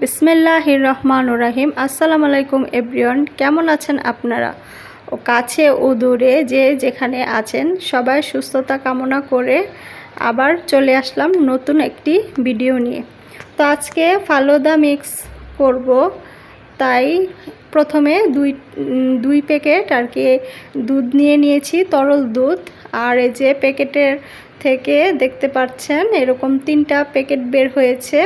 বিসমিল্লাহির রহমান রাহিম আসসালামু আলাইকুম এভরিওয়ান, কেমন আছেন আপনারা? ও কাছে ও দূরে যে যেখানে আছেন, সবাই সুস্থতা কামনা করে আবার চলে আসলাম নতুন একটি ভিডিও নিয়ে। তো আজকে ফালুদা মিক্স করব, তাই প্রথমে দুই দুই প্যাকেট আর কি দুধ নিয়ে নিয়েছি, তরল দুধ। আর এই যে প্যাকেটের থেকে দেখতে পাচ্ছেন, এরকম তিনটা প্যাকেট বের হয়েছে।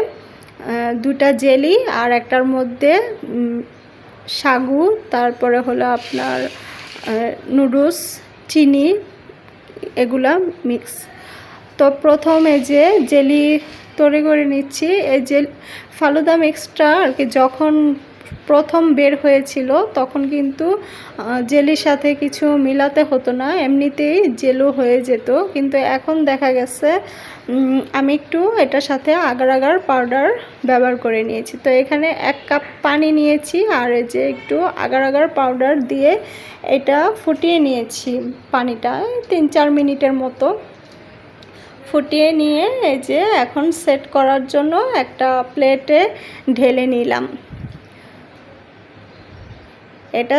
দুটা জেলি আর একটার মধ্যে সাগু, তারপরে হলো আপনার নুডলস, চিনি, এগুলা মিক্স। তো প্রথমে যে জেলি তৈরি করে নিচ্ছি। এই জেল ফালুদা মিক্সটা আর কি যখন প্রথম বের হয়েছিল, তখন কিন্তু জেলির সাথে কিছু মিলাতে হতো না, এমনিতেই জেলও হয়ে যেত। কিন্তু এখন দেখা গেছে আমি একটু এটার সাথে আগার আগার পাউডার ব্যবহার করে নিয়েছি। তো এখানে এক কাপ পানি নিয়েছি, আর এই যে একটু আগার আগার পাউডার দিয়ে এটা ফুটিয়ে নিয়েছি পানিটা, তিন চার মিনিটের মতো। ফুটিয়ে নিয়ে এই যে এখন সেট করার জন্য একটা প্লেটে ঢেলে নিলাম। এটা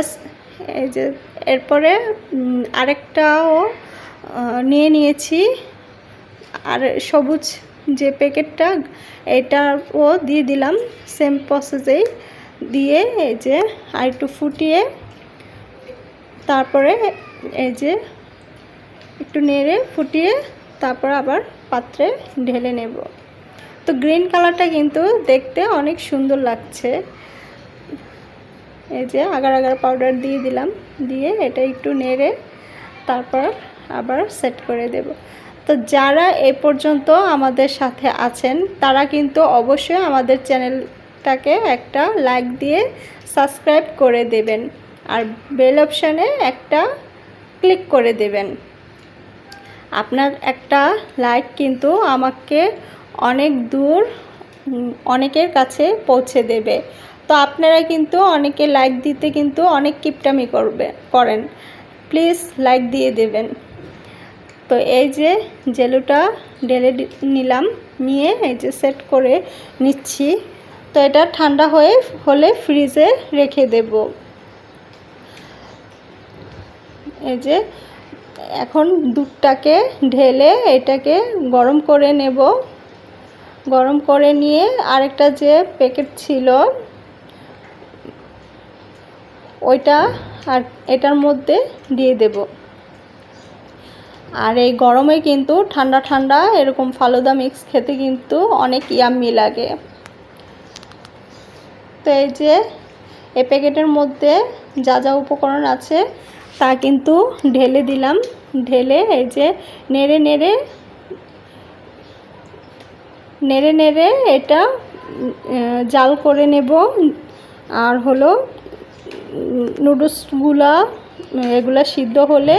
এই যে, এরপরে আরেকটাও নিয়ে নিয়েছি। আর সবুজ যে প্যাকেটটা, এটাও দিয়ে দিলাম সেম প্রসেসেই দিয়ে এই যে আর একটু ফুটিয়ে, তারপরে এই যে একটু নেড়ে ফুটিয়ে, তারপর আবার পাত্রে ঢেলে নেব। তো গ্রিন কালারটা কিন্তু দেখতে অনেক সুন্দর লাগছে। এই যে আগার আগার পাউডার দিয়ে দিলাম। দিয়ে এটা একটু নেড়ে তারপর আবার সেট করে দেব। তো যারা এ পর্যন্ত আমাদের সাথে আছেন, তারা কিন্তু অবশ্যই আমাদের চ্যানেলটাকে একটা লাইক দিয়ে সাবস্ক্রাইব করে দেবেন। আর বেল অপশানে একটা ক্লিক করে দেবেন। আপনার একটা লাইক কিন্তু আমাকে অনেক দূর, অনেকের কাছে পৌঁছে দেবে। তো আপনারা কিন্তু অনেকে লাইক দিতে কিন্তু অনেক কিপটামি করবে, করেন। প্লিজ লাইক দিয়ে দেবেন। তো এই যে জেলুটা ঢেলে নিলাম, নিয়ে এই যে সেট করে নিচ্ছি। তো এটা ঠান্ডা হয়ে, হলে ফ্রিজে রেখে দেব। এই যে এখন দুধটাকে ঢেলে এটাকে গরম করে নেব। গরম করে নিয়ে আরেকটা যে প্যাকেট ছিল ওইটা আর এটার মধ্যে দিয়ে দেব। আর এই গরমে কিন্তু ঠান্ডা ঠান্ডা এরকম ফালুদা মিক্স খেতে কিন্তু অনেক ইয়াম্মি লাগে। তো এই যে এ প্যাকেটের মধ্যে যা যা উপকরণ আছে তা কিন্তু ঢেলে দিলাম। ঢেলে এই যে নেড়ে নেড়ে নেড়ে নেড়ে এটা জাল করে নেব। আর হলো নুডলসগুলা, এগুলা সিদ্ধ হলে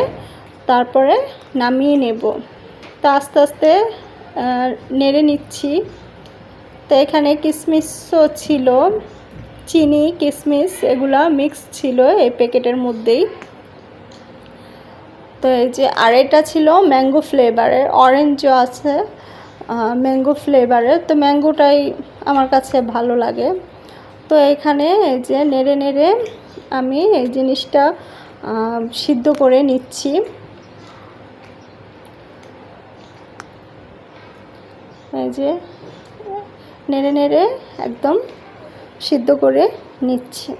তারপরে নামিয়ে নেব। তো আস্তে আস্তে নেড়ে নিচ্ছি। তো এখানে কিশমিশও ছিল, চিনি কিশমিশ এগুলা মিক্স ছিল এই প্যাকেটের মধ্যেই। তো এই যে আরেকটা ছিল ম্যাঙ্গো ফ্লেভারের, অরেঞ্জও আছে ম্যাঙ্গো ফ্লেভারের। তো ম্যাঙ্গোটাই আমার কাছে ভালো লাগে। তো এখানে এই যে নেড়ে নেড়ে আমি এই জিনিসটা সিদ্ধ করে নিচ্ছি। এই যে নেড়ে নেড়ে একদম সিদ্ধ করে নিচ্ছি।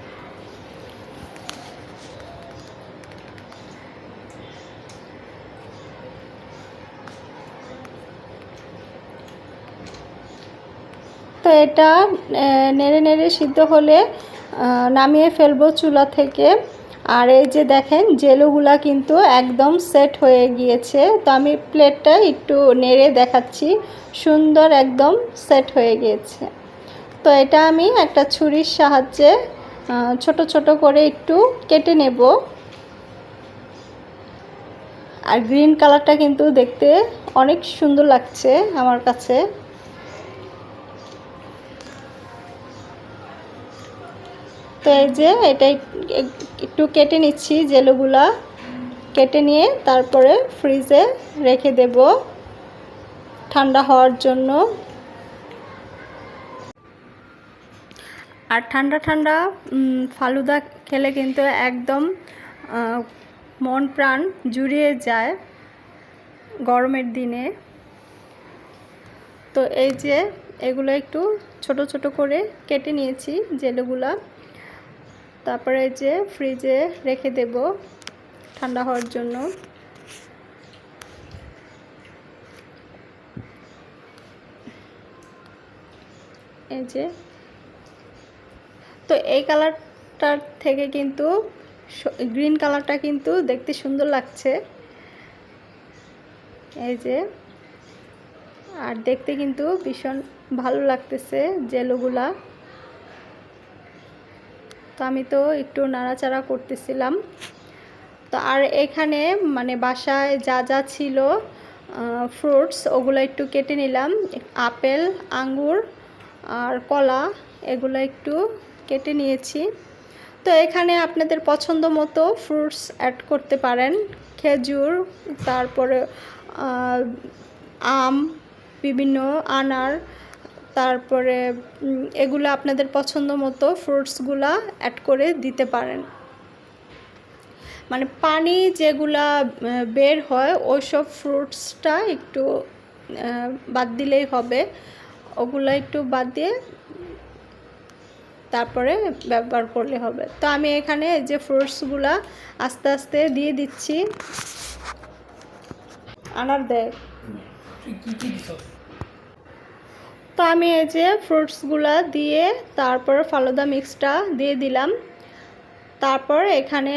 তো এটা নেড়ে নেড়ে সিদ্ধ হলে নামিয়ে ফেলব চুলা থেকে। আর এই যে দেখেন, জেলুগুলা কিন্তু একদম সেট হয়ে গিয়েছে। তো আমি প্লেটটা একটু নেড়ে দেখাচ্ছি। সুন্দর একদম সেট হয়ে গিয়েছে। তো এটা আমি একটা ছুরির সাহায্যে ছোট ছোট করে একটু কেটে নেব। আর গ্রিন কালারটা কিন্তু দেখতে অনেক সুন্দর লাগছে আমার কাছে। তো এই যে এটা একটু কেটে নিচ্ছি জেলোগুলা। কেটে নিয়ে তারপরে ফ্রিজে রেখে দেব ঠান্ডা হওয়ার জন্য। আর ঠান্ডা ঠান্ডা ফালুদা খেলে কিন্তু একদম মন প্রাণ জুড়িয়ে যায় গরমের দিনে। তো এই যে এগুলো একটু ছোট ছোট করে কেটে নিয়েছি জেলগুলা। তারপরে যে ফ্রিজে রেখে দেব ঠান্ডা হওয়ার জন্য। এই যে। তো এই কালারটার থেকে কিন্তু গ্রিন কালারটা কিন্তু দেখতে সুন্দর লাগছে। এই যে। আর দেখতে কিন্তু ভীষণ ভালো লাগতেছে জেলোগুলা তো আমি তো একটু নাড়াচাড়া করতেছিলাম। তো আর এখানে মানে বাসায় যা যা ছিল ফ্রুটস ওগুলো একটু কেটে নিলাম। আপেল, আঙ্গুর আর কলা, এগুলো একটু কেটে নিয়েছি। তো এখানে আপনাদের পছন্দ মতো ফ্রুটস অ্যাড করতে পারেন। খেজুর, তারপরে আম, বিভিন্ন আনার তারপরে এগুলো আপনাদের পছন্দ মতো ফ্রুটসগুলা অ্যাড করে দিতে পারেন। মানে পানি যেগুলা বের হয় ওই সব ফ্রুটসটা একটু বাদ দিলেই হবে। ওগুলো একটু বাদ দিয়ে তারপরে ব্যবহার করলে হবে। তো আমি এখানে যে ফ্রুটসগুলা আস্তে আস্তে দিয়ে দিচ্ছি। আনার দেয়। তো আমি এই যে ফ্রুটসগুলা দিয়ে তারপর ফালুদা মিক্সটা দিয়ে দিলাম। তারপর এখানে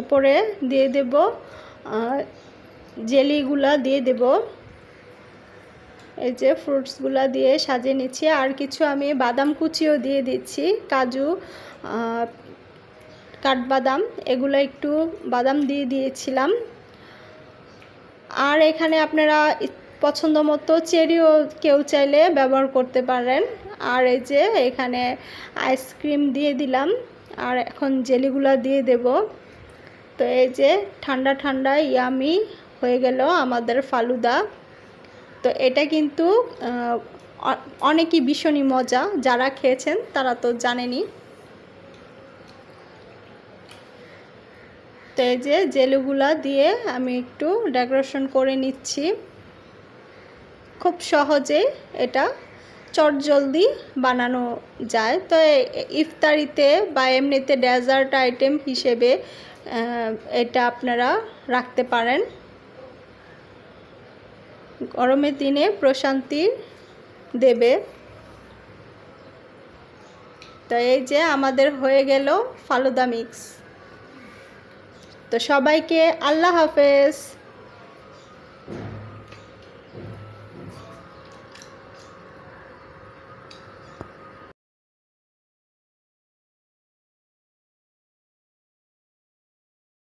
উপরে দিয়ে দেব জেলিগুলা দিয়ে দেব। এই যে ফ্রুটসগুলা দিয়ে সাজিয়ে নিচ্ছি। আর কিছু আমি বাদাম কুচিও দিয়ে দিচ্ছি, কাজু কাঠবাদাম, এগুলো একটু বাদাম দিয়ে দিয়েছিলাম। আর এখানে আপনারা পছন্দ মতো চেরিও কেউ চাইলে ব্যবহার করতে পারেন। আর এই যে এখানে আইসক্রিম দিয়ে দিলাম। আর এখন জেলিগুলো দিয়ে দেব। তো এই যে ঠান্ডা ঠান্ডা ইয়ামি হয়ে গেল আমাদের ফালুদা। তো এটা কিন্তু অনেকই ভীষণই মজা। যারা খেয়েছেন তারা তো জানেনই। তো এই যে জেলুগুলা দিয়ে আমি একটু ডেকোরেশন করে নিচ্ছি। খুব সহজে এটা চটজলদি বানানো যায়। তো ইফতারিতে বা এমনিতে ডেজার্ট আইটেম হিসেবে এটা আপনারা রাখতে পারেন। গরমের দিনে প্রশান্তি দেবে। তো এই যে আমাদের হয়ে গেল ফালুদা মিক্স। তো সবাইকে আল্লাহ হাফেজ।